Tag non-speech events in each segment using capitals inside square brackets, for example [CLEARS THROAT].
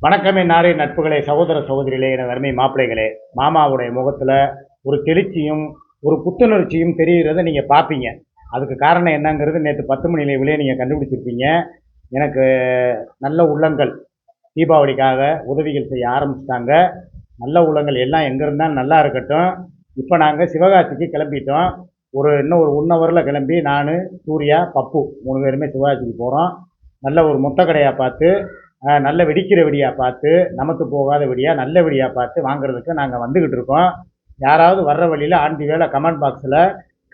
வணக்கமே நாரே நட்புகளே சகோதர சகோதரிகளே என வறுமை மாப்பிள்ளைகளே. மாமாவுடைய முகத்தில் ஒரு தெளிச்சியும் ஒரு புத்துணர்ச்சியும் தெரிகிறத நீங்கள் பார்ப்பீங்க அதுக்கு காரணம் என்னங்கிறது நேற்று பத்து மணி நிலைவிலே நீங்கள் கண்டுபிடிச்சிருப்பீங்க. எனக்கு நல்ல உள்ளங்கள். தீபாவளிக்காக உதவிகள் செய்ய ஆரம்பிச்சிட்டாங்க. நல்ல உள்ளங்கள். எல்லாம் எங்கே இருந்தாலும் நல்லா இருக்கட்டும். இப்போ நாங்கள் சிவகாசிக்கு கிளம்பிட்டோம். ஒரு இன்னும் ஒரு ஒன் ஹவரில் கிளம்பி நான் சூர்யா பப்பு மூணு பேருமே சிவகாசிக்கு போகிறோம் நல்ல ஒரு மொத்த கடையாக பார்த்து நல்ல வெடிக்கிற வெடியாக பார்த்து நமக்கு போகாத வெடியாக நல்ல வெடியாக பார்த்து வாங்குறதுக்கு நாங்கள் வந்துக்கிட்டு இருக்கோம். யாராவது வர்ற வழியில் ஆண்டி வேலை கமெண்ட் பாக்ஸில்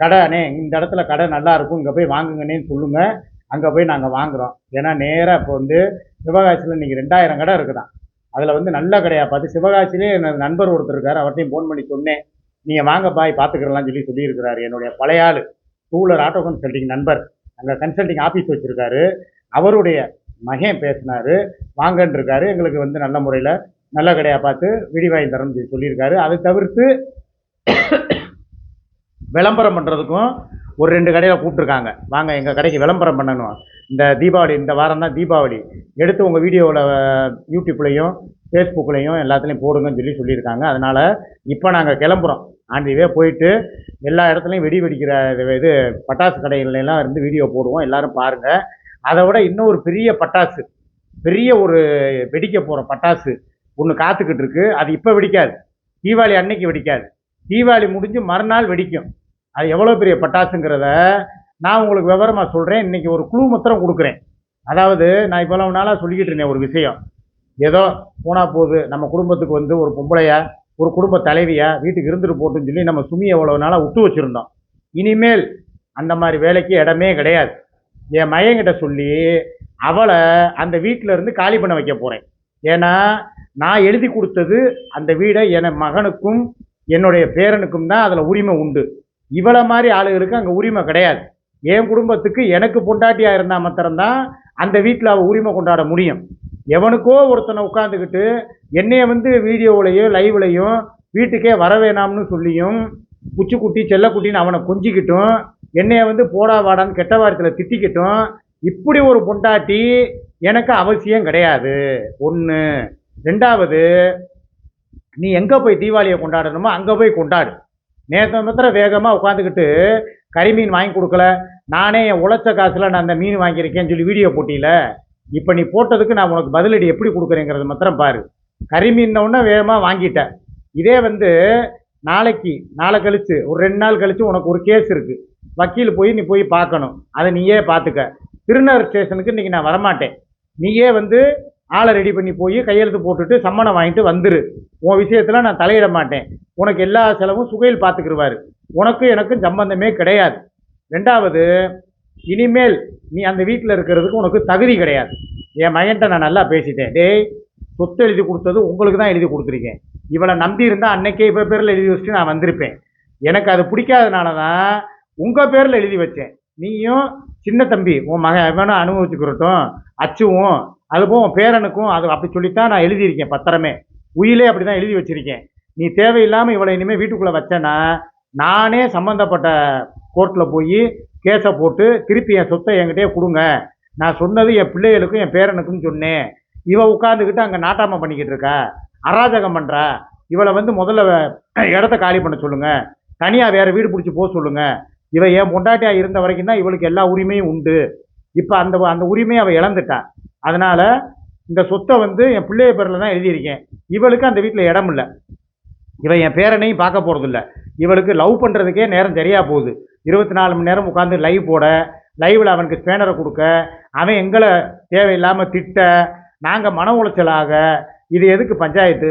கடை அண்ணே இந்த இடத்துல கடை நல்லா இருக்கும் இங்கே போய் வாங்குங்கன்னேன்னு சொல்லுங்கள் அங்கே போய் நாங்கள் வாங்குகிறோம் ஏன்னா நேராக இப்போ வந்து சிவகாசியில் இன்றைக்கி ரெண்டாயிரம் கடை இருக்குதான். அதில் வந்து நல்ல கடையாக பார்த்து சிவகாசிலே எனது நண்பர் ஒருத்தர் இருக்கார் அவர்கிட்டையும் ஃபோன் பண்ணி சொன்னேன். நீங்கள் வாங்க பாய் பார்த்துக்கிறலாம் சொல்லி சொல்லியிருக்கிறாரு என்னுடைய பழைய ஆள். டூலர் ஆட்டோ கன்சல்டிங் நண்பர். அங்கே கன்சல்டிங் ஆஃபீஸ் வச்சுருக்காரு. அவருடைய மகன் பேசினார் வாங்கன்ருக்காரு எங்களுக்கு வந்து நல்ல முறையில் நல்ல கடையாக பார்த்து விடி வாங்கி சொல்லி சொல்லியிருக்காரு. அதை தவிர்த்து விளம்பரம் பண்ணுறதுக்கும் ஒரு ரெண்டு கடையில் கூப்பிட்ருக்காங்க வாங்க எங்கள் கடைக்கு விளம்பரம் பண்ணணும். இந்த தீபாவளி இந்த வாரம் தான் தீபாவளி. எடுத்து உங்கள் வீடியோவில் யூடியூப்லேயும் ஃபேஸ்புக்லேயும் எல்லாத்துலேயும் போடுங்கன்னு சொல்லி சொல்லியிருக்காங்க. அதனால் இப்போ நாங்கள் கிளம்புறோம். ஆண்டிவே போயிட்டு எல்லா இடத்துலையும் வெடி வெடிக்கிற இது- பட்டாசு கடைகள்லாம் இருந்து வீடியோ போடுவோம். எல்லோரும் பாருங்கள் அதை விட இன்னும் ஒரு பெரிய பட்டாசு பெரிய ஒரு வெடிக்க போகிற பட்டாசு ஒன்று காத்துக்கிட்டு இருக்கு. அது இப்போ வெடிக்காது. தீபாவளி அன்னைக்கு வெடிக்காது. தீபாவளி முடிஞ்சு மறுநாள் வெடிக்கும். அது எவ்வளோ பெரிய பட்டாசுங்கிறத நான் உங்களுக்கு விவரமாக சொல்கிறேன் இன்றைக்கி ஒரு குழு மத்திரம் கொடுக்குறேன். அதாவது நான் இவ்வளவு நாளாக சொல்லிக்கிட்டு இருந்தேன் ஒரு விஷயம். ஏதோ போனால் போகுது நம்ம குடும்பத்துக்கு வந்து ஒரு பொம்பளையா ஒரு குடும்ப தலைவியா வீட்டுக்கு இருந்துட்டு போட்டுன்னு சொல்லி நம்ம சுமி எவ்வளோ நாளாக விட்டு வச்சுருந்தோம். இனிமேல் அந்த மாதிரி வேலைக்கு இடமே கிடையாது. என் மையங்கிட்ட சொல்லி அவளை அந்த வீட்டில் இருந்து காலி பண்ண வைக்க போகிறேன் ஏன்னா நான் எழுதி கொடுத்தது அந்த வீடை என் மகனுக்கும் என்னுடைய பேரனுக்கும் தான் அதில் உரிமை உண்டு. இவளை மாதிரி ஆளுகளுக்கு அங்கே உரிமை கிடையாது. என் குடும்பத்துக்கு எனக்கு பொண்டாட்டியாக இருந்தால் மாத்திரம்தான் அந்த வீட்டில் அவள் உரிமை கொண்டாட முடியும். எவனுக்கோ ஒருத்தனை உட்காந்துக்கிட்டு என்னைய வந்து வீடியோவிலையும் லைவ்லையும் வீட்டுக்கே வர வேணாம்னு சொல்லியும் குச்சிக்குட்டி செல்லக்குட்டின்னு அவனை கொஞ்சிக்கிட்டும் என்னைய வந்து போடா வாடான்னு கெட்ட வாரத்தில் திட்டிக்கிட்டும். இப்படி ஒரு பொண்டாட்டி எனக்கு அவசியம் கிடையாது. ஒன்று ரெண்டாவது நீ எங்கே போய் தீபாவளியை கொண்டாடணுமோ அங்கே போய் கொண்டாடு. நேற்று மாத்திரம் வேகமாக உட்காந்துக்கிட்டு கறிமீன் வாங்கி கொடுக்கல. நானே என் உழைச்ச காசில் நான் அந்த மீன் வாங்கியிருக்கேன்னு சொல்லி வீடியோ போட்டியில். இப்போ நீ போட்டதுக்கு நான் உனக்கு பதிலடி எப்படி கொடுக்குறேங்கிறது மாத்திரம் பாரு. கறிமீன்னொன்னே வேகமாக வாங்கிட்டேன். இதே வந்து நாளைக்கு நாளை கழித்து ஒரு ரெண்டு நாள் கழித்து உனக்கு ஒரு கேஸ் இருக்குது வக்கீல் போய் நீ போய் பார்க்கணும். அதை நீயே பார்த்துக்க. திருநகர் ஸ்டேஷனுக்கு இன்றைக்கி நான் வரமாட்டேன். நீயே வந்து ஆளை ரெடி பண்ணி போய் கையெழுத்து போட்டுட்டு சம்மணம் வாங்கிட்டு வந்துரு. உன் விஷயத்தில் நான் தலையிட மாட்டேன். உனக்கு எல்லா செலவும் சுகையில் பார்த்துக்கிடுவார் உனக்கும் எனக்கும் சம்பந்தமே கிடையாது. ரெண்டாவது இனிமேல் நீ அந்த வீட்டில் இருக்கிறதுக்கு உனக்கு தகுதி கிடையாது. என் மகன்கிட்ட நான் நல்லா பேசிட்டேன். டேய் சொத்து எழுதி கொடுத்தது உங்களுக்கு தான் எழுதி கொடுத்துருக்கேன். இவளை நம்பி இருந்தால் அன்னைக்கே இப்போ பேரில் எழுதி வச்சுட்டு நான் வந்திருப்பேன். எனக்கு அது பிடிக்காதனால தான் உங்கள் பேரில் எழுதி வச்சேன். நீயும் சின்ன தம்பி உன் மகன் வேணா அனுபவிச்சுக்கிறட்டும் அச்சுவும் அதுவும் உன் பேரனுக்கும் அது அப்படி சொல்லித்தான் நான் எழுதியிருக்கேன் பத்திரமே. உயிலே அப்படி தான் எழுதி வச்சுருக்கேன். நீ தேவையில்லாமல் இவளை இனிமேல் வீட்டுக்குள்ளே வச்சேன்னா நானே சம்மந்தப்பட்ட கோர்ட்டில் போய் கேஸை போட்டு திருப்பி என் சொத்தை என்கிட்டயே கொடுங்க. நான் சொன்னது என் பிள்ளைகளுக்கும் என் பேரனுக்கும் சொன்னேன். இவ உட்காந்துக்கிட்டு அங்கே நாட்டாம பண்ணிக்கிட்டு இருக்கா? அராஜகம் பண்ணுறா இவளை வந்து முதல்ல இடத்த காலி பண்ண சொல்லுங்கள் தனியாக வேறு வீடு பிடிச்சி போக சொல்லுங்கள் இவ என் பொண்டாட்டியாக இருந்த வரைக்கும் தான் இவளுக்கு எல்லா உரிமையும் உண்டு. இப்போ அந்த அந்த உரிமையை அவள் இழந்துட்டா. அதனால் இந்த சொத்தை வந்து என் பிள்ளைய பேரில் தான் எழுதியிருக்கேன். இவளுக்கு அந்த வீட்டில் இடம் இல்லை. இவன் என் பேரனையும் பார்க்க போகிறதில்ல இவளுக்கு லவ் பண்ணுறதுக்கே நேரம் சரியாக போகுது. இருபத்தி நாலு மணி நேரம் உட்காந்து லைவ் போட லைவில் அவனுக்கு ஸ்பேனரை கொடுக்க அவன் எங்களை தேவையில்லாமல் திட்ட நாங்கள் மன உளைச்சலாக இது எதுக்கு பஞ்சாயத்து?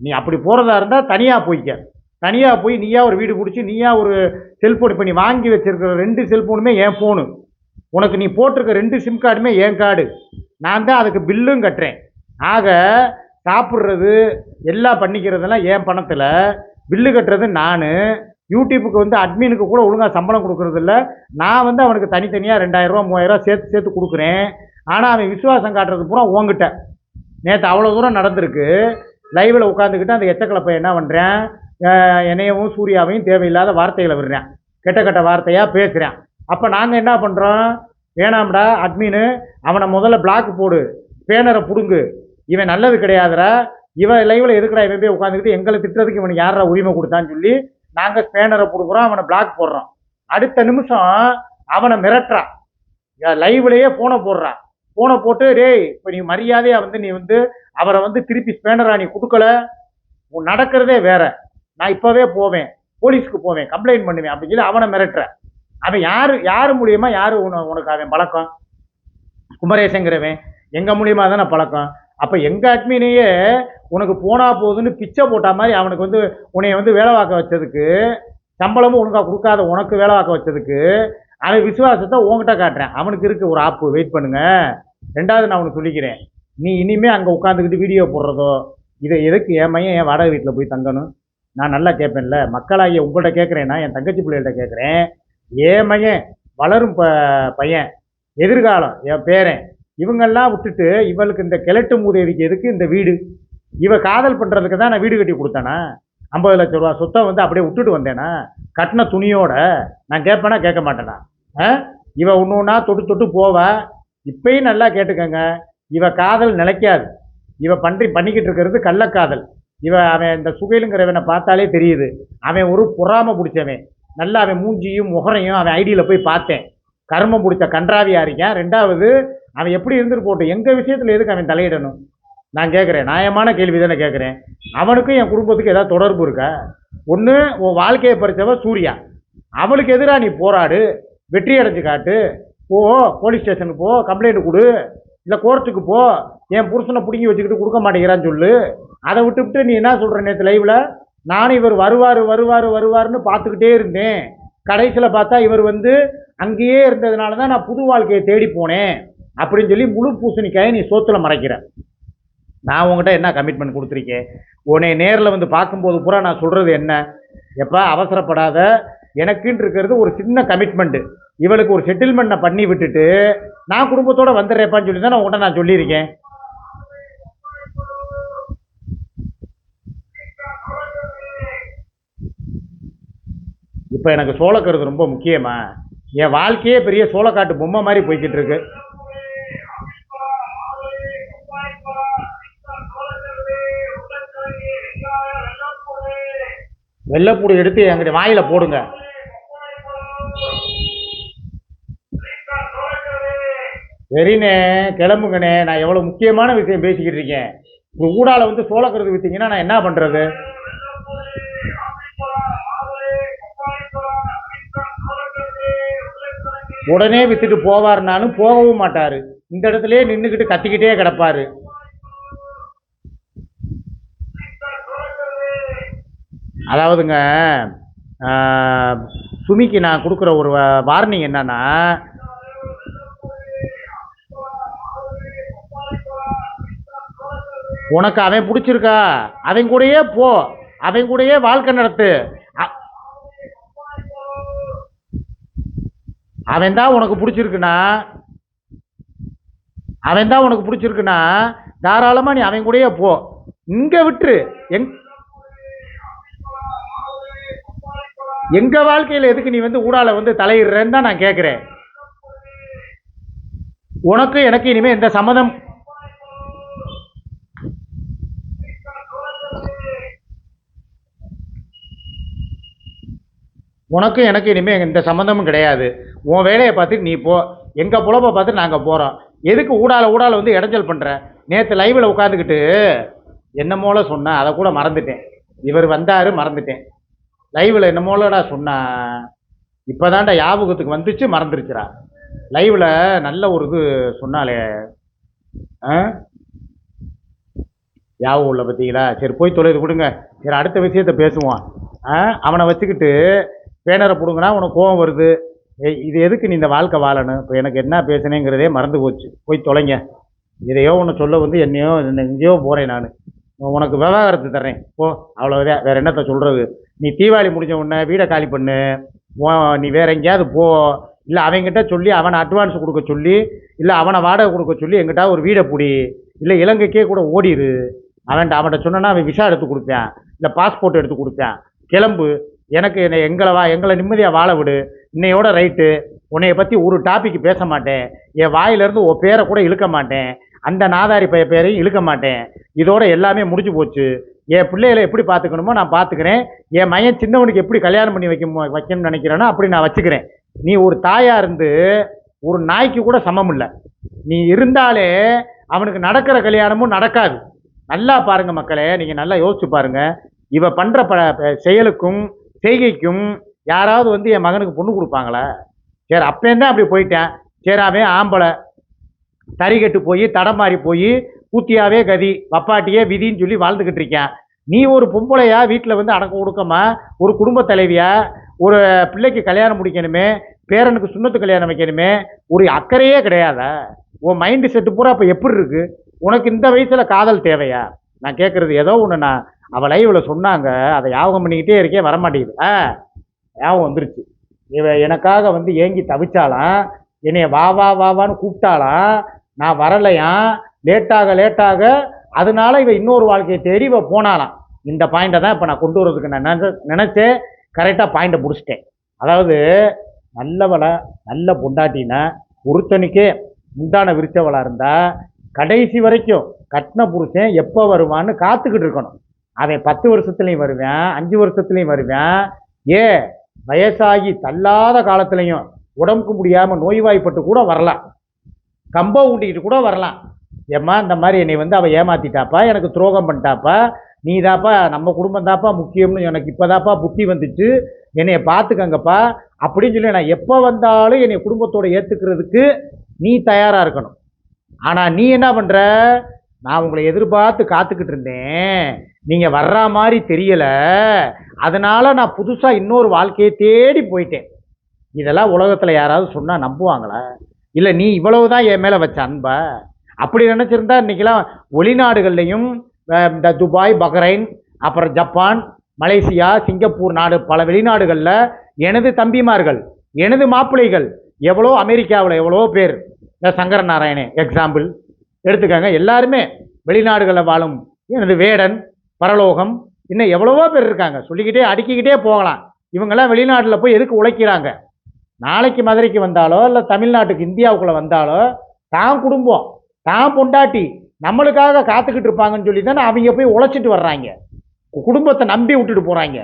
நீ அப்படி போகிறதா இருந்தால் தனியாக போய்க்க. தனியாக போய் நீயா ஒரு வீடு பிடிச்சி நீயா ஒரு செல்ஃபோன் இப்போ நீ வாங்கி வச்சிருக்கிற ரெண்டு செல்ஃபோனுமே என் ஃபோனு உனக்கு நீ போட்டிருக்க ரெண்டு சிம் கார்டுமே என் கார்டு. நான் தான் அதுக்கு பில்லும் கட்டுறேன். ஆக சாப்பிட்றது எல்லாம் பண்ணிக்கிறதெல்லாம் என் பணத்தில். பில்லு கட்டுறது நான். யூடியூப்புக்கு வந்து அட்மினுக்கு கூட ஒழுங்காக சம்பளம் கொடுக்குறதில்ல நான் வந்து அவனுக்கு தனித்தனியாக ரெண்டாயிரரூவா மூவாயிரரூவா சேர்த்து சேர்த்து கொடுக்குறேன். ஆனால் அவன் விசுவாசம் காட்டுறது பூரா உங்ககிட்ட நேற்று அவ்வளோ தூரம் நடந்திருக்கு. லைவில் உட்காந்துக்கிட்டு அந்த எச்சக்கலப்பை என்ன பண்ணுறேன் என்னையவும் சூர்யாவையும் தேவையில்லாத வார்த்தைகளை விடுறேன். கெட்ட கெட்ட வார்த்தையாக பேசுகிறேன் அப்போ நாங்கள் என்ன பண்ணுறோம் வேணாம்டா அட்மினு அவனை முதல்ல பிளாக் போடு. பேனரை பிடுங்கு. இவன் நல்லது கிடையாதுடா. இவன் லைவில் எதுக்குடா இவன் போய் உட்காந்துக்கிட்டு எங்களை திட்டுறதுக்கு இவனுக்கு யாரா உரிமை கொடுத்தான்னு சொல்லி நாங்கள் ஸ்பேனரை பிடுங்குறோம் அவனை பிளாக் போடுறோம். அடுத்த நிமிஷம் அவனை மிரட்டுறான் லைவ்லேயே ஃபோனை போடுறான் ஃபோனை போட்டு டேய் இப்போ நீ மரியாதையாக வந்து நீ வந்து அவரை வந்து திருப்பி ஸ்பேனரா நீ கொடுக்கல? உன் நடக்கிறதே வேற. நான் இப்போவே போவேன் போலீஸ்க்கு போவேன் கம்ப்ளைண்ட் பண்ணுவேன் அப்படின்னு சொல்லி அவனை மிரட்டுற அவன் யார் யார் மூலியமா யார் உன- உனக்கு அவன் பழக்கம்? குமரேசங்கிறவன் எங்கள் மூலியமாக தானே பழக்கம்? அப்போ எங்கள் அட்மினையே உனக்கு போனா போகுதுன்னு பிச்சை போட்ட மாதிரி அவனுக்கு வந்து உன்னைய வந்து வேலை பார்க்க வச்சதுக்கு சம்பளமும் ஒழுங்காக கொடுக்காத உனக்கு வேலை பார்க்க வச்சதுக்கு அவன் விசுவாசத்தை உன்கிட்ட காட்டுறேன். அவனுக்கு இருக்கு ஒரு ஆப்பு வெயிட் பண்ணுங்க. ரெண்டாவது நான் உனக்கு சொல்லிக்கிறேன். நீ இனிமேல் அங்கே உட்காந்துக்கிட்டு வீடியோ போடுறதோ இதை எதுக்கு என் மையன் என் வாடகை வீட்டில் போய் தங்கணும்? நான் நல்லா கேட்பேன்ல மக்களாகிய உங்கள்கிட்ட கேட்குறேன்னா என் தங்கச்சி பிள்ளைகள்ட்ட கேட்குறேன் ஏன் மகன் வளரும் ப பையன் எதிர்காலம் என் பேரன் இவங்கெல்லாம் விட்டுட்டு இவளுக்கு இந்த கிழட்டு மூதேவிக்கு எதுக்கு இந்த வீடு? இவ காதல் பண்ணுறதுக்கு தான் நான் வீடு கட்டி கொடுத்தேனா? ஐம்பது லட்ச ரூபா சொத்தை வந்து அப்படியே விட்டுட்டு வந்தேனா? கட்டின துணியோட நான் கேட்பேனா கேட்க மாட்டேனா? ஆ? இவ ஒன்று ஒன்றா தொட்டு தொட்டு போவா. இப்பயும் நல்லா கேட்டுக்கங்க. இவ காதல் நிலைக்காது. இவ பண்ணி பண்ணிக்கிட்டு இருக்கிறது கள்ளக்காதல். இவன் அவன் இந்த சுகைலுங்கிறவனை பார்த்தாலே தெரியுது. அவன் ஒரு பொறாம பிடிச்சவன். நல்லா அவன் மூஞ்சியும் முகரையும் அவன் ஐடியில் போய் பார்த்தேன். கர்மம் பிடிச்ச கன்றாவியாக இருக்கேன். ரெண்டாவது அவன் எப்படி இருந்துட்டு போட்டும் எங்கள் விஷயத்தில் எதுக்கு அவன் தலையிடணும்? நான் கேட்குறேன் நியாயமான கேள்வி தானே கேட்குறேன் அவனுக்கும் என் குடும்பத்துக்கு ஏதாவது தொடர்பு இருக்கா? ஒன்று உன் வாழ்க்கையை பறிச்சவ சூர்யா. அவளுக்கு எதிராக நீ போராடு. வெற்றி அடைஞ்சு காட்டு. போ போலீஸ் ஸ்டேஷனுக்கு போ. கம்ப்ளைண்ட் கொடு. இல்லை கோர்ட்டுக்கு போ. என் புருஷனை பிடுங்கி வச்சுக்கிட்டு கொடுக்க மாட்டேங்கிறான்னு சொல்லு. அதை விட்டுவிட்டு நீ என்ன சொல்கிற நேற்று லைவில் நானும் இவர் வருவார் வருவார் வருவாருன்னு பார்த்துக்கிட்டே இருந்தேன். கடைசியில் பார்த்தா இவர் வந்து அங்கேயே இருந்ததுனால தான் நான் புது வாழ்க்கையை தேடி போனேன். அப்படின்னு சொல்லி முழு பூசணிக்காயை நீ சோத்தில் மறைக்கிற. நான் உங்ககிட்ட என்ன கமிட்மெண்ட் கொடுத்துருக்கேன்? உன்னை நேரில் வந்து பார்க்கும்போது பூரா நான் சொல்கிறது என்ன? எப்போ அவசரப்படாத. எனக்குன்னு இருக்கிறது ஒரு சின்ன கமிட்மெண்ட்டு இவளுக்கு ஒரு செட்டில்மெண்ட்டை பண்ணி விட்டுட்டு நான் குடும்பத்தோடு வந்துடுறேப்பான்னு சொல்லி தான் நான் உங்கள்கிட்ட நான் சொல்லியிருக்கேன். இப்போ எனக்கு சோளக்கருது ரொம்ப முக்கியமா. என் வாழ்க்கையே பெரிய சோளக்காட்டு பொம்மை மாதிரி போய்கிட்டு இருக்கு. வெள்ளைப்பூடு எடுத்து என்கிட்ட வாயில போடுங்க. சரிண்ணே கிளம்புங்கண்ணே நான் எவ்வளோ முக்கியமான விஷயம் பேசிக்கிட்டு இருக்கேன். இப்போ ஊடால வந்து சோளக்கருது விற்றீங்கன்னா நான் என்ன பண்ணுறது உடனே வித்துட்டு போவார்னாலும் போகவும் மாட்டார். இந்த இடத்துலயே நின்றுக்கிட்டு கத்திக்கிட்டே கிடப்பாரு. அதாவதுங்க சுமிக்கு நான் கொடுக்குற ஒரு வார்னிங் என்னன்னா உனக்கு அவன் பிடிச்சிருக்கா அவன் கூடயே போ அவன் கூடயே வாழ்க்கை நடத்து. அவன் தான் உனக்கு பிடிச்சிருக்குன்னா அவன் தான் உனக்கு பிடிச்சிருக்குன்னா தாராளமாக நீ அவன் கூடயே போ. இங்கே விட்டுரு. எங் எங்கள் வாழ்க்கையில் எதுக்கு நீ வந்து ஊடால வந்து தலையிடுறேன்னு தான் நான் கேட்குறேன் உனக்கு எனக்கு இனிமேல் எந்த சம்மதம் உனக்கும் எனக்கு இனிமேல் எந்த சம்மந்தமும் கிடையாது. உன் வேலையை பார்த்துட்டு நீ போ. எங்கள் புலப்பை பார்த்து நாங்கள் போகிறோம் எதுக்கு ஊடால ஊடால வந்து இடைஞ்சல் பண்ணுற நேற்று லைவில் உட்காந்துக்கிட்டு என்னமோல சொன்னேன் அதை கூட மறந்துட்டேன். இவர் வந்தார் மறந்துட்டேன். லைவில் என்னமோலடா சொன்னா இப்போதான்டா ஞாபகத்துக்கு வந்துச்சு மறந்துருச்சுடா. லைவில் நல்ல ஒரு இது சொன்னாலே ஆ? ஞாபகம் உள்ள பார்த்தீங்களா? சரி போய் தொலைது கொடுங்க. சரி அடுத்த விஷயத்த பேசுவோம். ஆ? அவனை வச்சுக்கிட்டு பேனரை பிடுங்கினா உனக்கு கோவம் வருது. இது எதுக்கு நீ இந்த வாழ்க்கை வாழணும்? இப்போ எனக்கு என்ன பேசுனேங்கிறதே மறந்து போச்சு. போய் தொலைங்க. இதையோ ஒன்று சொல்ல வந்து என்னையோ எங்கேயோ போகிறேன் நான். உனக்கு விவகாரத்து தர்றேன். போ அவ்வளோதான் வேற என்னத்தை சொல்கிறது நீ தீபாவளி முடிஞ்ச உடனே வீடை காலி பண்ணு. நீ வேற எங்கேயாவது போ. இல்லை அவன்கிட்ட சொல்லி அவனை அட்வான்ஸ் கொடுக்க சொல்லி இல்லை அவனை வாடகை கொடுக்க சொல்லி எங்கிட்ட ஒரு வீடை பிடி. இல்லை இலங்கைக்கே கூட ஓடிடு அவன்கிட்ட அவன்கிட்ட சொன்னேன்னா அவன் விசா எடுத்து கொடுப்பேன். இல்லை பாஸ்போர்ட் எடுத்து கொடுப்பேன். கிளம்பு. எனக்கு என்னை எங்களை வா எங்களை நிம்மதியாக வாழ விடு. இன்னையோட ரைட்டு உன்னைய பற்றி ஒரு டாபிக் பேச மாட்டேன். என் வாயிலிருந்து உன் பேரை கூட இழுக்க மாட்டேன். அந்த நாதாரி பைய பேரையும் இழுக்க மாட்டேன். இதோட எல்லாமே முடிஞ்சு போச்சு. என் பிள்ளைகளை எப்படி பார்த்துக்கணுமோ நான் பார்த்துக்கிறேன். என் மையன் சின்னவனுக்கு எப்படி கல்யாணம் பண்ணி வைக்க மு- வைக்கணும்னு நினைக்கிறேனோ அப்படி நான் வச்சுக்கிறேன். நீ ஒரு தாயாக இருந்து ஒரு நாய்க்கு கூட சமம் இல்லை. நீ இருந்தாலே அவனுக்கு நடக்கிற கல்யாணமும் நடக்காது. நல்லா பாருங்கள் மக்களே நீங்கள் நல்லா யோசிச்சு பாருங்கள் இவ பண்ணுற ப- செயலுக்கும் செய்கைக்கும் யாராவது வந்து என் மகனுக்கு பொண்ணு கொடுப்பாங்களா? சரி அப்பேருந்தே அப்படி போயிட்டேன்? சரி அவன் ஆம்பளை. தறி கட்டு போய் தடம் மாறி போய் கூத்தியாவே கதி வப்பாட்டியே விதின்னு சொல்லி வாழ்ந்துக்கிட்டு இருக்கேன். நீ ஒரு பொம்பளையா வீட்டில் வந்து அடக்க ஒடுக்கமா? ஒரு குடும்ப தலைவியா? ஒரு பிள்ளைக்கு கல்யாணம் முடிக்கணுமே? பேரனுக்கு சுண்ணத்து கல்யாணம் வைக்கணுமே? ஒரு அக்கறையே கிடையாதா. உன் மைண்டு செட்டு பூரா அப்போ எப்படி இருக்கு? உனக்கு இந்த வயசில் காதல் தேவையா? நான் கேட்குறது ஏதோ ஒன்று நான் அவள் லைவில் சொன்னாங்க அதை ஞாபகம் பண்ணிக்கிட்டே இருக்கே வரமாட்டேங்குது. ஆ ஞாபகம் வந்துருச்சு. இவ எனக்காக வந்து ஏங்கி தவிச்சாலாம் என்னைய வா வா வா வான்னு கூப்பிட்டாலாம் நான் வரலையாம் லேட்டாக லேட்டாக. அதனால இவ இன்னொரு வாழ்க்கையை தேடி இவ போனாலாம் இந்த பாயிண்டை தான் இப்போ நான் கொண்டு வரதுக்கு நான் நினச்ச நினச்சேன். கரெக்டாக பாயிண்டை முடிச்சிட்டேன். அதாவது நல்லவளை நல்ல பொண்டாட்டினா ஒருத்தனுக்கே முந்தான விரிச்சவளாக இருந்தால் கடைசி வரைக்கும் கட்டின புருஷன் எப்போ வருவான்னு காத்துக்கிட்டு இருக்கணும். அவன் பத்து வருஷத்துலையும் வருவேன் அஞ்சு வருஷத்துலையும் வருவேன். ஏ வயசாகி தள்ளாத காலத்துலையும் உடம்புக்கு முடியாமல் நோய்வாய்ப்பட்டு கூட வரலாம் கம்பம் ஊட்டிக்கிட்டு கூட வரலாம் ஏம்மா இந்த மாதிரி என்னை வந்து அவள் ஏமாத்திட்டாப்பா எனக்கு துரோகம் பண்ணிட்டாப்பா நீ தாப்பா நம்ம குடும்பம் தாப்பா முக்கியம்னு எனக்கு இப்போதாப்பா புத்தி வந்துச்சு. என்னைய பார்த்துக்கங்கப்பா அப்படின்னு சொல்லி நான் எப்போ வந்தாலும் என்னை குடும்பத்தோடு ஏற்றுக்கிறதுக்கு நீ தயாராக இருக்கணும். ஆனால் நீ என்ன பண்ணுற நான் உங்களை எதிர்பார்த்து காத்துக்கிட்டு இருந்தேன். நீங்கள் வர்ற மாதிரி தெரியலை. அதனால் நான் புதுசாக இன்னொரு வாழ்க்கையை தேடி போயிட்டேன். இதெல்லாம் உலகத்தில் யாராவது சொன்னால் நம்புவாங்களா? இல்லை நீ இவ்வளவு தான் என் மேலே வச்ச அன்பை? அப்படி நினச்சிருந்தா இன்றைக்கெலாம் வெளிநாடுகள்லேயும் இந்த துபாய் பஹ்ரைன் அப்புறம் ஜப்பான் மலேசியா சிங்கப்பூர் நாடு பல வெளிநாடுகளில் எனது தம்பிமார்கள் எனது மாப்பிள்ளைகள் எவ்வளோ அமெரிக்காவில் எவ்வளோ பேர்? இந்த சங்கர நாராயணன் எக்ஸாம்பிள் எடுத்துக்கங்க. எல்லாருமே வெளிநாடுகளில் வாழும் எனது வேடன் பரலோகம் இன்னும் எவ்வளவோ பேர் இருக்காங்க. சொல்லிக்கிட்டே அடுக்கிக்கிட்டே போகலாம். இவங்கெல்லாம் வெளிநாட்டில் போய் எதுக்கு உழைக்கிறாங்க? நாளைக்கு மதுரைக்கு வந்தாலோ இல்லை தமிழ்நாட்டுக்கு இந்தியாவுக்குள்ளே வந்தாலோ தான் குடும்பம் தான் பொண்டாட்டி நம்மளுக்காக காத்துக்கிட்டு இருப்பாங்கன்னு சொல்லி தானே அவங்க போய் உழைச்சிட்டு வர்றாங்க. குடும்பத்தை நம்பி விட்டுட்டு போகிறாங்க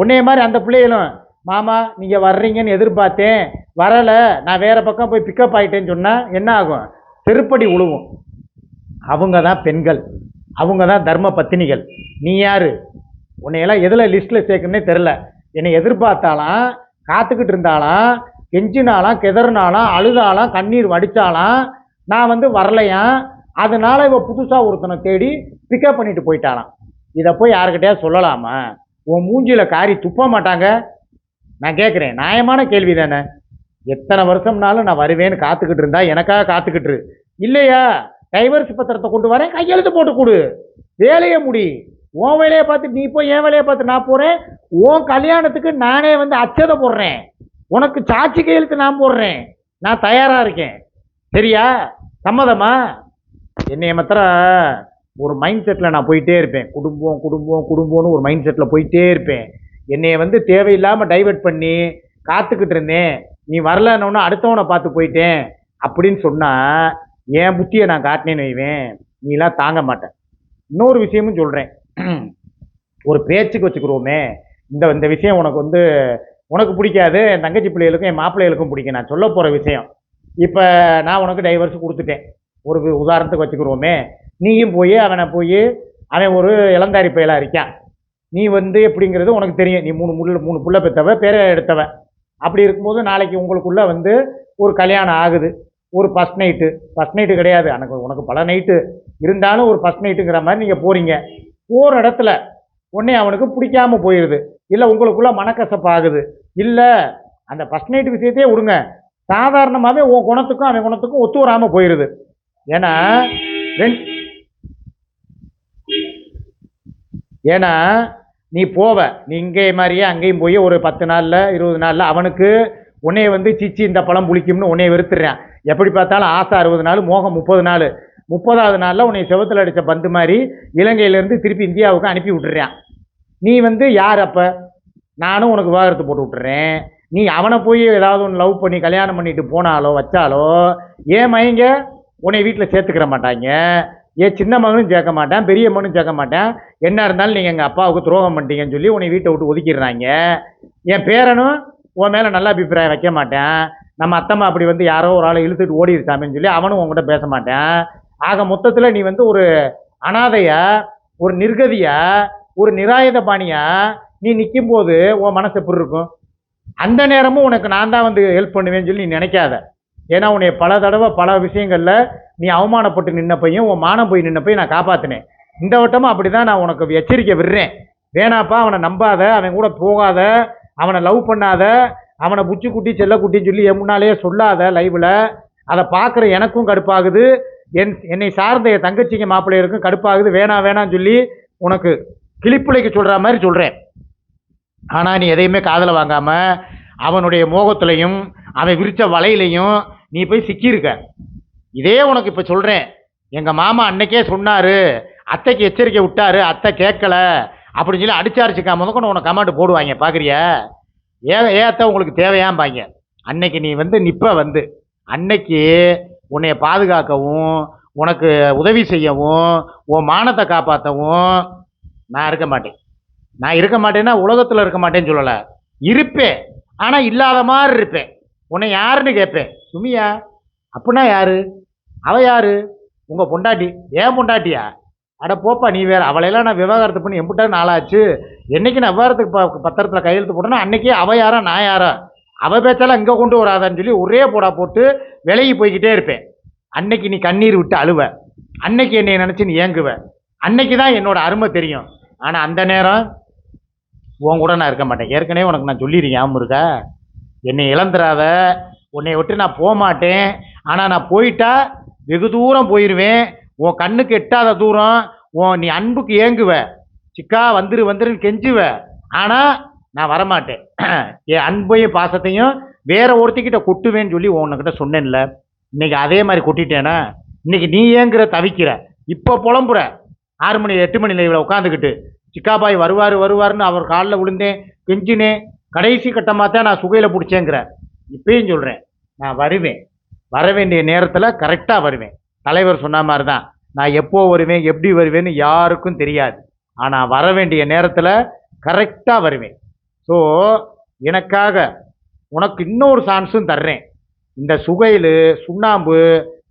உன்னைய மாதிரி அந்த பிள்ளைகளும் மாமா நீங்கள் வர்றீங்கன்னு எதிர்பார்த்தேன். வரலை. நான் வேறு பக்கம் போய் பிக்கப் ஆகிட்டேன்னு சொன்னால் என்ன ஆகும்? செருப்படி உழுவும். அவங்க தான் பெண்கள். அவங்க தான் தர்ம பத்தினிகள். நீ யார்? உன்னையெல்லாம் எதில் லிஸ்ட்டில் சேர்க்கணுன்னே தெரில என்னை எதிர்பார்த்தாலாம் காத்துக்கிட்டு இருந்தாலாம் கெஞ்சினாலாம் கெதறினாலாம் அழுதாலாம் கண்ணீர் வடித்தாலாம் நான் வந்து வரலையாம் அதனால் இவன் புதுசாக ஒருத்தனை தேடி பிக்கப் பண்ணிட்டு போயிட்டாளாம். இதை போய் யாருக்கிட்டயா சொல்லலாமா? உன் மூஞ்சியில் காரி துப்ப மாட்டாங்க. நான் கேட்குறேன் நியாயமான கேள்வி தானே. எத்தனை வருஷம்னாலும் நான் வருவேன்னு காத்துக்கிட்டு இருந்தா எனக்காக காத்துக்கிட்டு இல்லையா? டைவர்ஸ் பத்திரத்தை கொண்டு வரேன். கையெழுத்து போட்டு கொடு. வேலையை முடி. உன் வேலையை பார்த்து நீ போய் என் வேலையை பார்த்து நான் போகிறேன் உன் கல்யாணத்துக்கு நானே வந்து அச்சதை போடுறேன். உனக்கு சாட்சி கையெழுத்து நான் போடுறேன். நான் தயாராக இருக்கேன். சரியா? சம்மதமா? என்னைய மாத்திரம் ஒரு மைண்ட் செட்டில் நான் போயிட்டே இருப்பேன். குடும்பம் குடும்பம் குடும்பம்னு ஒரு மைண்ட் செட்டில் போயிட்டே இருப்பேன். என்னைய வந்து தேவையில்லாமல் டைவர்ட் பண்ணி காத்துக்கிட்டு இருந்தேன். நீ வரலன்னொன்னு அடுத்தவனை பார்த்து போயிட்டேன். அப்படின்னு சொன்னால் என் புத்தியை நான் காட்டினேன்னு வைவேன். நீலாம் தாங்க மாட்டேன். இன்னொரு விஷயமும் சொல்கிறேன் ஒரு பேச்சுக்கு வச்சுக்கிறோமே. இந்த இந்த விஷயம் உனக்கு வந்து உனக்கு பிடிக்காது. என் தங்கச்சி பிள்ளைகளுக்கும் என் மாப்பிள்ளைகளுக்கும் பிடிக்கும். நான் சொல்ல போகிற விஷயம். இப்போ நான் உனக்கு டைவர்ஸ் கொடுத்துட்டேன். ஒரு உதாரணத்துக்கு வச்சுக்கிறோமே. நீயும் போய் அவனை போய் அவன் ஒரு இளந்தாரி பயலாக இருக்கான். நீ வந்து எப்படிங்கிறது உனக்கு தெரியும். நீ மூணு முள்ள மூணு புள்ள பெற்றவ பேரை எடுத்தவ. அப்படி இருக்கும்போது நாளைக்கு உங்களுக்குள்ளே வந்து ஒரு கல்யாணம் ஆகுது. ஒரு ஃபஸ்ட் நைட்டு ஃபஸ்ட் நைட்டு கிடையாது. எனக்கு உனக்கு பல நைட்டு இருந்தாலும் ஒரு ஃபஸ்ட் நைட்டுங்கிற மாதிரி நீங்கள் போகிறீங்க போகிற இடத்துல உடனே அவனுக்கு பிடிக்காம போயிடுது இல்லை உங்களுக்குள்ள மனக்கசப்பு ஆகுது. இல்லை அந்த ஃபஸ்ட் நைட்டு விஷயத்தையே விடுங்க. சாதாரணமாகவே உன் குணத்துக்கும் அவன் குணத்துக்கும் ஒத்து வராமல் போயிடுது ஏன்னா ரெண்டு ஏன்னா நீ போவ. நீ இங்கே மாதிரியே அங்கேயும் போய் ஒரு பத்து நாளில் இருபது நாளில் அவனுக்கு உன்னைய வந்து சிச்சி இந்த பழம் புளிக்கும்னு உன்னைய வெறுத்துறான் எப்படி பார்த்தாலும் ஆசை அறுபது நாள் மோகம் முப்பது நாள். முப்பதாவது நாளில் உன்னை செவத்தில் அடித்த பந்து மாதிரி இலங்கையிலேருந்து திருப்பி இந்தியாவுக்கு அனுப்பி விட்டுறேன் நீ வந்து யார் அப்போ? நானும் உனக்கு விவாகரத்து போட்டு விட்டுறேன் நீ அவனை போய் ஏதாவது ஒன்று லவ் பண்ணி கல்யாணம் பண்ணிட்டு போனாலோ வச்சாலோ ஏன் மயங்க? உன்னை வீட்டில் சேர்த்துக்கிற மாட்டாங்க. ஏன் சின்ன மகனும் சேர்க்க மாட்டேன் பெரிய மகனும் சேர்க்க மாட்டேன். என்ன இருந்தாலும் நீங்கள் எங்கள் அப்பாவுக்கு துரோகம் பண்ணிட்டீங்கன்னு சொல்லி உன்னை வீட்டை விட்டு ஒதுக்கிடுறாங்க. என் பேரனும் உன் மேலே நல்ல அபிப்பிராயம் வைக்க மாட்டேன். நம்ம அத்தம்மா அப்படி வந்து யாரோ ஒரு ஆளை இழுத்துட்டு ஓடிடுச்சாமேன்னு சொல்லி அவனும் உங்ககிட்ட பேச மாட்டேன். ஆக மொத்தத்தில் நீ வந்து ஒரு அனாதைய ஒரு நிர்கதிய ஒரு நிராயுத பாணியா நீ நிற்கும்போது உன் மனசு எப்படி இருக்கும்? அந்த நேரமும் உனக்கு நான் தான் வந்து ஹெல்ப் பண்ணுவேன்னு சொல்லி நீ நினைக்காத. ஏன்னா உன்னை பல தடவை பல விஷயங்களில் நீ அவமானப்பட்டு நின்னப்பையும் உன் மானம் போய் நின்னப்பையும் நான் காப்பாற்றினேன் இந்த வட்டமும் அப்படி தான் நான் உனக்கு எச்சரிக்கை விடுறேன். வேணாப்பா அவனை நம்பாத அவன் கூட போகாத அவனை லவ் பண்ணாத அவனை புச்சி குட்டி செல்ல குட்டின்னு சொல்லி என் முன்னாலேயே சொல்லாத லைவில் அதை பார்க்குற எனக்கும் கடுப்பாகுது. என் என்னை சார்ந்த என் தங்கச்சிங்க மாப்பிள்ளையருக்கும் கடுப்பாகுது. வேணாம் வேணாம்னு சொல்லி உனக்கு கிளிப்பிள்ளைக்கு சொல்கிற மாதிரி சொல்கிறேன் ஆனால் நீ எதையுமே காதில் வாங்காமல் அவனுடைய மோகத்துலையும் அவன் விரித்த வலையிலையும் நீ போய் சிக்கியிருக்க. இதே உனக்கு இப்போ சொல்கிறேன் எங்கள் மாமா அன்னைக்கே சொன்னார். அத்தைக்கு எச்சரிக்கை விட்டாரு. அத்தை கேட்கல. அப்படின்னு சொல்லி அடிச்சாரிச்சுக்கா முதக்கொண்டு உனக்கு கமாண்ட் போடுவாங்க பார்க்குறியா ஏ ஏற்ற உங்களுக்கு தேவையாம்பாங்க. அன்னைக்கு நீ வந்து நிப்ப வந்து. அன்னைக்கு உன்னைய பாதுகாக்கவும் உனக்கு உதவி செய்யவும் உன் மானத்தை காப்பாற்றவும் நான் இருக்க மாட்டேன். நான் இருக்க மாட்டேன்னா உலகத்தில் இருக்க மாட்டேன்னு சொல்லலை. இருப்பேன். ஆனால் இல்லாத மாதிரி இருப்பேன். உன்னை யாருன்னு கேட்பேன். சுமியா அப்படின்னா யாரு? அவ யாரு? உங்கள் பொண்டாட்டி. ஏன் பொண்டாட்டியா? அட போப்பா நீ வேற அவளையெல்லாம் நான் விவாகரத்து பண்ணி எம்பிட்டா நாளாச்சு. என்னைக்கு நான் விவாகரத்துக்கு ப பத்திரத்தில் கையெழுத்து போட்டேன்னா அன்னைக்கே அவள் யாரா நான் யாரா? அவள் பேச்சாலும் இங்கே கொண்டு வராதான்னு சொல்லி ஒரே போடா போட்டு விலகி போய்கிட்டே இருப்பேன். அன்னைக்கு நீ கண்ணீர் விட்டு அழுவ. அன்னைக்கு என்னை நினச்சி நீ ஏங்குவ. அன்னைக்கு தான் என்னோட அருமை தெரியும். ஆனால் அந்த நேரம் உன் கூட நான் இருக்க மாட்டேன். ஏற்கனவே உனக்கு நான் சொல்லியிருக்கேன் ஞாபகம் இருக்கா? என்னை இழந்துடாத உன்னை விட்டு நான் போக மாட்டேன் ஆனால் நான் போயிட்டா வெகு தூரம் போயிடுவேன் உன் கண்ணுக்கு எட்டாத தூரம் உன் நீ அன்புக்கு ஏங்குவ. சிக்கா வந்துரு வந்துருன்னு கெஞ்சுவ. ஆனால் நான் வரமாட்டேன். [CLEARS THROAT] என் அன்பையும் பாசத்தையும் வேற ஒருத்திக்கிட்ட கொட்டுவேன்னு சொல்லி உன்கிட்ட சொன்னேன்ல. இன்னைக்கு அதே மாதிரி கொட்டிட்டேனா? இன்னைக்கு நீ ஏங்குற தவிக்கிற. இப்போ புலம்புற. ஆறு மணி எட்டு மணி லைவில் உட்காந்துக்கிட்டு சிக்காபாய் வருவார் வருவாருன்னு அவர் காலில் விழுந்தேன் கெஞ்சினேன். கடைசி கட்டமாக தான் நான் சுகையில் பிடிச்சேங்கிற. இப்பயும் சொல்கிறேன் நான் வருவேன். வர வேண்டிய நேரத்தில் கரெக்டாக வருவேன். தலைவர் சொன்ன மாதிரி தான் நான் எப்போ வருவேன் எப்படி வருவேன்னு யாருக்கும் தெரியாது. ஆனால் வர வேண்டிய நேரத்தில் கரெக்டாக வருவேன். ஸோ எனக்காக உனக்கு இன்னொரு சான்ஸும் தர்றேன். இந்த சுகையில் சுண்ணாம்பு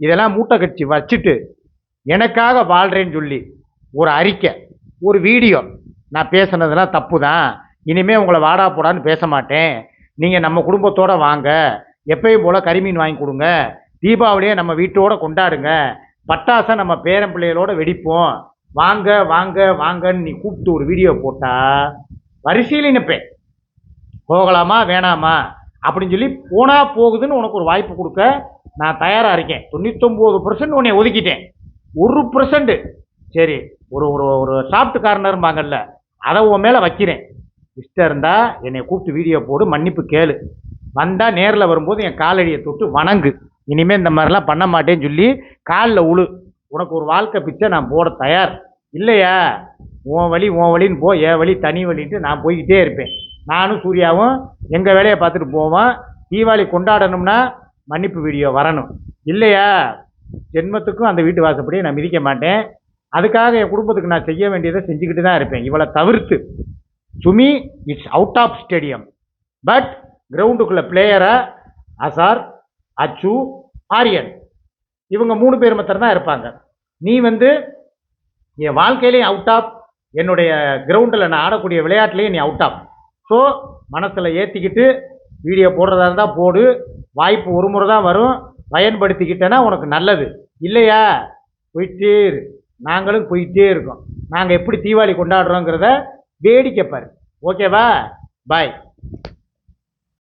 இதெல்லாம் மூட்டை கட்சி வச்சுட்டு எனக்காக வாழ்கிறேன்னு சொல்லி ஒரு அறிக்கை ஒரு வீடியோ. நான் பேசுனதெல்லாம் தப்பு தான் இனிமேல் உங்களை வாடா போடான்னு பேச மாட்டேன். நீங்கள் நம்ம குடும்பத்தோடு வாங்க. எப்பயும் போல் கறிமீன் வாங்கி கொடுங்க. தீபாவளியை நம்ம வீட்டோட கொண்டாடுங்க. பட்டாசை நம்ம பேரன் பிள்ளைகளோட வெடிப்போம். வாங்க வாங்க வாங்கன்னு நீ கூப்பிட்டு ஒரு வீடியோ போட்டால் வரிசையில் நிற்பேன் போகலாமா வேணாமா? அப்படின்னு சொல்லி போனால் போகுதுன்னு உனக்கு ஒரு வாய்ப்பு கொடுக்க நான் தயாராக இருக்கேன். தொண்ணூத்தொம்பது பர்சன்ட் உன்னை ஒதுக்கிட்டேன். ஒரு பர்சன்ட்டு சரி ஒரு ஒரு ஒரு சாஃப்ட் கார்னர்ம்பாங்கல்ல அதை உன் மேலே வைக்கிறேன். இஷ்டம் இருந்தால் என்னை கூப்பிட்டு வீடியோ போடு மன்னிப்பு கேளு. வந்தால் நேரில் வரும்போது என் காலடியை தொட்டு வணங்கு. இனிமேல் இந்த மாதிரிலாம் பண்ண மாட்டேன்னு சொல்லி காலில் உழு. உனக்கு ஒரு வாழ்க்கை பிச்சை நான் போட தயார். இல்லையா? உன் வழி உன் வழின்னு போ என் வழி தனி வழின்ட்டு நான் போய்கிட்டே இருப்பேன். நானும் சூர்யாவும் எங்கள் வேலையை பார்த்துட்டு போவோம்? தீபாவளி கொண்டாடணும்னா மன்னிப்பு வீடியோ வரணும். இல்லையா? ஜென்மத்துக்கும் அந்த வீட்டு வாசப்படியை நான் மிதிக்க மாட்டேன். அதுக்காக என் குடும்பத்துக்கு நான் செய்ய வேண்டியதை செஞ்சுக்கிட்டு தான் இருப்பேன். இவளை தவிர்த்து. Sumi it's out of stadium but கிரவுண்டுக்குள்ளே பிளேயரை அசார் அச்சு ஆரியன். இவங்க மூணு பேர் மாத்திரம் தான் இருப்பாங்க. நீ வந்து என் வாழ்க்கையிலையும் அவுட் ஆஃப் என்னுடைய கிரவுண்டில் நான் ஆடக்கூடிய விளையாட்டுலேயும் நீ அவுட் ஆஃப் ஸோ மனசில் ஏற்றிக்கிட்டு வீடியோ போடுறதா இருந்தால் போடு. வாய்ப்பு ஒரு முறை தான் வரும். பயன்படுத்திக்கிட்டேன்னா உனக்கு நல்லது. இல்லையா? போயிட்டே இரு. நாங்களும் போயிட்டே இருக்கோம். நாங்கள் எப்படி தீபாவளி கொண்டாடுறோங்கிறத வேடிக்கை பாரு. ஓகேவா பாய்